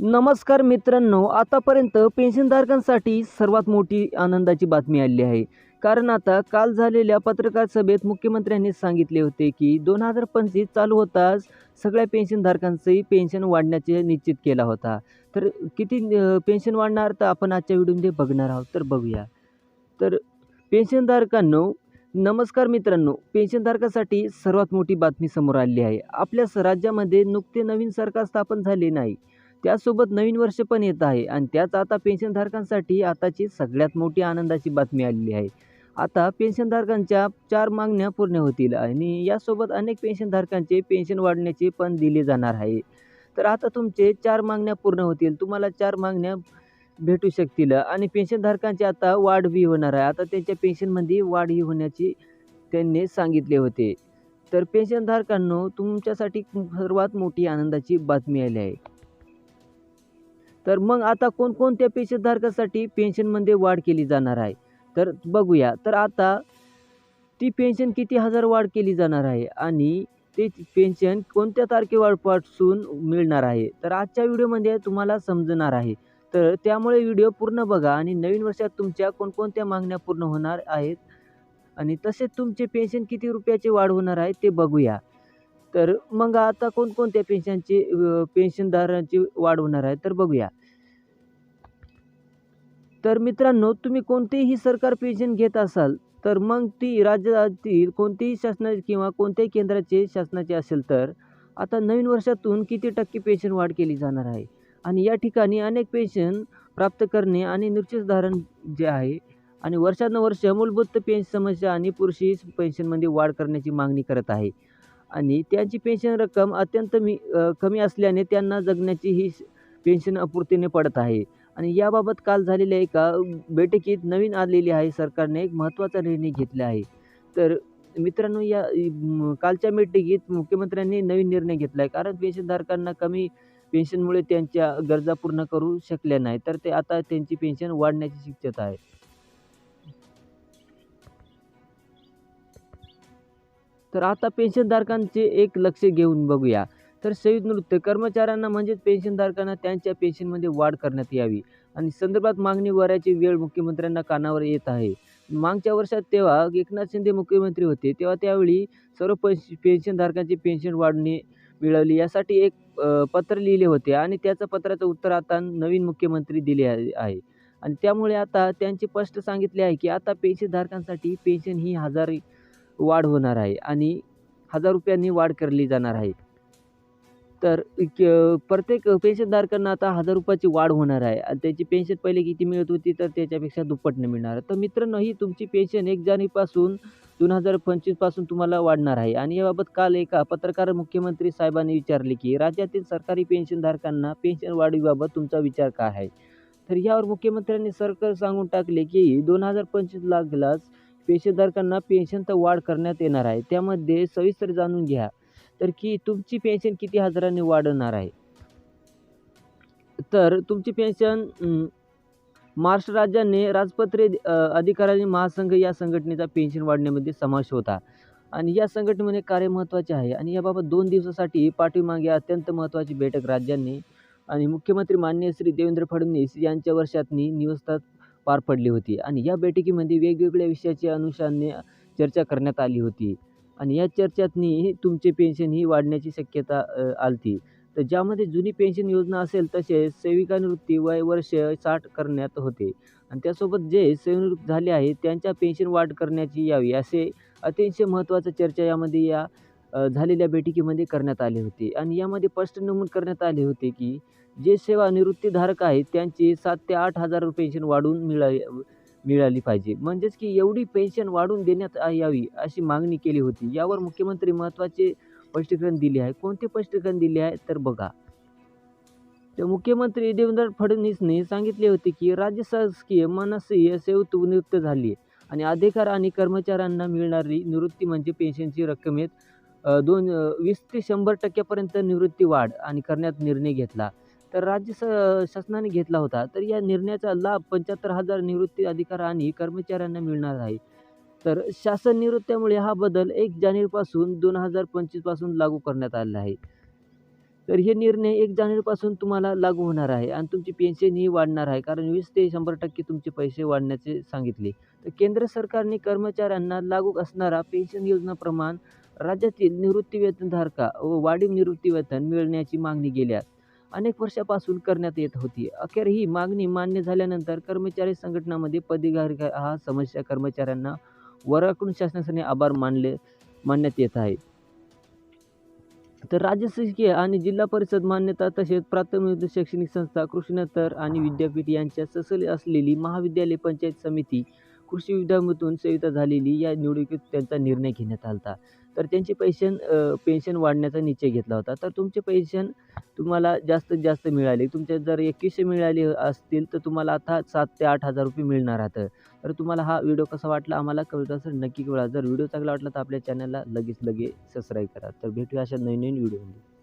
नमस्कार मित्रांनो आतापर्यंत पेन्शनधारकांसाठी सर्वात मोठी आनंदाची बातमी आली आहे. कारण आता काल झालेल्या पत्रकार सभेत मुख्यमंत्र्यांनी सांगितले होते की दोन हजार पंचवीस चालू होताच सगळ्या पेन्शनधारकांचंही पेन्शन वाढण्याचे निश्चित केला होता. तर किती पेन्शन वाढणार तर आपण आजच्या व्हिडिओमध्ये बघणार आहोत तर बघूया. तर पेन्शनधारकांनो नमस्कार मित्रांनो पेन्शनधारकासाठी सर्वात मोठी बातमी समोर आली आहे. आपल्या स- राज्यामध्ये नुकते नवीन सरकार स्थापन झाले नाही. त्यासोबत नवीन वर्ष पण येत आहे आणि त्याच आता पेन्शनधारकांसाठी आताची सगळ्यात मोठी आनंदाची बातमी आलेली आहे. आता पेन्शनधारकांच्या चार मागण्या पूर्ण होतील आणि यासोबत अनेक पेन्शनधारकांचे पेन्शन वाढण्याचे पण दिले जाणार आहे. तर आता तुमचे चार मागण्या पूर्ण होतील तुम्हाला चार मागण्या भेटू शकतील आणि पेन्शनधारकांची आता वाढही होणार आहे. आता त्यांच्या पेन्शनमध्ये वाढही होण्याची त्यांनी सांगितले होते. तर पेन्शनधारकांनो तुमच्यासाठी सर्वात मोठी आनंदाची बातमी आली आहे. तर मग आता कोणकोणत्या पेन्शनधारकासाठी पेन्शनमध्ये वाढ केली जाणार आहे? तर बघूया. तर आता ती पेन्शन किती हजार वाढ केली जाणार आहे आणि ते पेन्शन कोणत्या तारखेपासून मिळणार आहे? तर आजच्या व्हिडिओमध्ये तुम्हाला समजणार आहे. तर त्यामुळे व्हिडिओ पूर्ण बघा आणि नवीन वर्षात तुमच्या कोणकोणत्या मागण्या पूर्ण होणार आहेत आणि तसेच तुमचे पेन्शन किती रुपयाचे वाढ होणार आहे ते बघूया. तर मग आता कोणकोणत्या पेन्शनचे पेन्शनदारांची वाढ होणार आहे तर बघूया. तर मित्रांनो तुम्ही कोणतेही सरकार पेन्शन घेत असाल तर मग ती राज्यातील कोणतेही शासनाचे किंवा कोणत्याही केंद्राचे शासनाचे असेल तर आता नवीन वर्षातून किती टक्के पेन्शन वाढ केली जाणार आहे? आणि या ठिकाणी अनेक पेन्शन प्राप्त करणे आणि निर्देशधारण जे आहे आणि वर्षानुवर्ष मूलभूत पेन्शन समस्या आणि पुरुषी पेन्शनमध्ये वाढ करण्याची मागणी करत आहे. आणि त्यांची पेन्शन रक्कम अत्यंत मी कमी असल्याने त्यांना जगण्याची ही पेन्शन अपुरतीने पडत आहे. आणि याबाबत काल झालेल्या एका बैठकीत नवीन आलेली आहे सरकारने एक महत्त्वाचा निर्णय घेतला आहे. तर मित्रांनो या कालच्या बैठकीत मुख्यमंत्र्यांनी नवीन निर्णय घेतला आहे कारण पेन्शनधारकांना कमी पेन्शनमुळे त्यांच्या गरजा पूर्ण करू शकल्या नाही तर ते आता त्यांची पेन्शन वाढण्याची शक्यता आहे. तर आता पेन्शनधारकांचे एक लक्ष घेऊन बघूया. तर संयुक्त नृत्य कर्मचाऱ्यांना म्हणजेच पेन्शनधारकांना त्यांच्या पेन्शनमध्ये वाढ करण्यात यावी. आणि संदर्भात मागणी वऱ्याची वेळ मुख्यमंत्र्यांना कानावर येत आहे. मागच्या वर्षात तेव्हा एकनाथ शिंदे मुख्यमंत्री होते. तेव्हा त्यावेळी सर्व पेन्श पेन्शनधारकांची पेन्शन वाढणे मिळवली. यासाठी एक पत्र लिहिले होते. आणि त्याचं पत्राचं उत्तर आता नवीन मुख्यमंत्री दिले आहे आहे. आणि त्यामुळे आता त्यांचे स्पष्ट सांगितले आहे की आता पेन्शनधारकांसाठी पेन्शन ही हजार वाढ होणार आहे आणि हजार रुपयांनी वाढ करली जाणार आहे. तर प्रत्येक पेन्शनधारकांना आता हजार रुपयाची वाढ होणार आहे आणि त्याची पेन्शन पहिले किती मिळत होती तर त्याच्यापेक्षा दुप्पटने मिळणार. तर मित्रांनो ही तुमची पेन्शन एक जानेपासून दोन हजार पंचवीसपासून तुम्हाला वाढणार आहे. आणि याबाबत काल एका पत्रकार मुख्यमंत्री साहेबांनी विचारले की राज्यातील सरकारी पेन्शनधारकांना पेन्शन वाढीबाबत तुमचा विचार काय आहे? तर यावर मुख्यमंत्र्यांनी सरकार सांगून टाकले की दोन हजार पंचवीस लागलाच पेन्शनधारकांना तर वाढ करण्यात येणार आहे. त्यामध्ये सविस्तर जाणून घ्या. तर की तुमची पेन्शन किती हजारांनी वाढणार आहे? तर तुमची पेन्शन महाराष्ट्र राज्याने राजपत्रे अधिकाऱ्यांनी अधिकारी महासंघ या संघटनेचा पेन्शन वाढण्यामध्ये समावेश होता. आणि या संघटनेमध्ये कार्य महत्त्वाचे आहे. आणि याबाबत दोन दिवसासाठी पाठीमागे अत्यंत महत्त्वाची बैठक राज्यांनी आणि मुख्यमंत्री माननीय श्री देवेंद्र फडणवीस यांच्या वर्षातनी निवसतात पार पडली होती. आणि या बैठकीमध्ये वेगवेगळ्या विषयाच्या अनुषंगाने चर्चा करण्यात आली होती. आणि या चर्चेतनी तुमचे पेन्शन ही वाढण्याची शक्यता आलती. तर ज्यामध्ये जुनी पेन्शन योजना असेल तसेच सेविकानिवृत्ती वय वर्ष साठ करण्यात होते. आणि त्यासोबत जे सेवानिवृत्त झाले आहेत त्यांच्या पेन्शन वाढ करण्याची यावी असे अतिशय महत्त्वाचा चर्चा यामध्ये या झालेल्या बैठकीमध्ये करण्यात आली होती. आणि यामध्ये स्पष्ट नमूद करण्यात आले होते की जे सेवानिवृत्तीधारक आहेत त्यांची सात ते आठ हजार पेन्शन वाढवून मिळा मिळाली पाहिजे. म्हणजेच की एवढी पेन्शन वाढवून देण्यात यावी अशी मागणी केली होती. यावर मुख्यमंत्री महत्त्वाचे स्पष्टीकरण दिले आहे. कोणते स्पष्टीकरण दिले आहे? तर बघा. तर मुख्यमंत्री देवेंद्र फडणवीसने सांगितले होते की राज्य शासकीय मानसीय सेवानिवृत्त झाली आहे आणि अधिकार आणि कर्मचाऱ्यांना मिळणारी निवृत्ती म्हणजे पेन्शनची रक्कमेत दोन वीस ते शंभर टक्क्यापर्यंत निवृत्ती वाढ आणि करण्यात निर्णय घेतला. तर राज्य स शासनाने घेतला होता. तर या निर्णयाचा लाभ पंच्याहत्तर हजार निवृत्ती अधिकार आणि कर्मचाऱ्यांना मिळणार आहे. तर शासन निवृत्त्यामुळे हा बदल एक जानेवारीपासून दोन हजार पंचवीसपासून लागू करण्यात आला आहे. तर हे निर्णय एक जानेवारीपासून तुम्हाला लागू होणार आहे आणि तुमची पेन्शनही वाढणार आहे. कारण वीस ते शंभर टक्के तुमचे पैसे वाढण्याचे सांगितले. तर केंद्र सरकारने कर्मचाऱ्यांना लागू असणारा पेन्शन योजना प्रमाण राज्यातील निवृत्तीवेतनधारका व वाढीव निवृत्तीवेतन मिळण्याची मागणी गेल्या अनेक वर्षापासून करण्यात येत होती. अखेर ही मागणी मान्य झाल्यानंतर कर्मचारी संघटनामध्ये पदवीधार हा समस्या कर्मचाऱ्यांना वर्गाकडून शासनाने आभार मानले मानण्यात येत आहे. तर राज्य शासकीय आणि जिल्हा परिषद मान्यता तसेच प्राथमिक शैक्षणिक संस्था कृषीनंतर आणि विद्यापीठ यांच्या ससल असलेली महाविद्यालय पंचायत समिती कृषी विद्यामधून संहिता झालेली या निवडणुकीत त्यांचा निर्णय घेण्यात आला होता. तर त्यांची पैशन पेन्शन वाढण्याचा निश्चय घेतला होता. तर तुमचे पैशन तुम्हाला जास्तीत जास्त मिळाले. तुमच्या जर एकवीसशे मिळाली असतील तर तुम्हाला आता सात ते आठ हजार रुपये मिळणार आहात. तर तुम्हाला हा व्हिडिओ कसा वाटला? आम्हाला कळत असेल नक्की कळा जर व्हिडिओ चांगला वाटला तर आपल्या चॅनलला लगेच लगेच सबस्क्राईब करा. तर भेटूया अशा नवीन नवीन व्हिडिओमध्ये.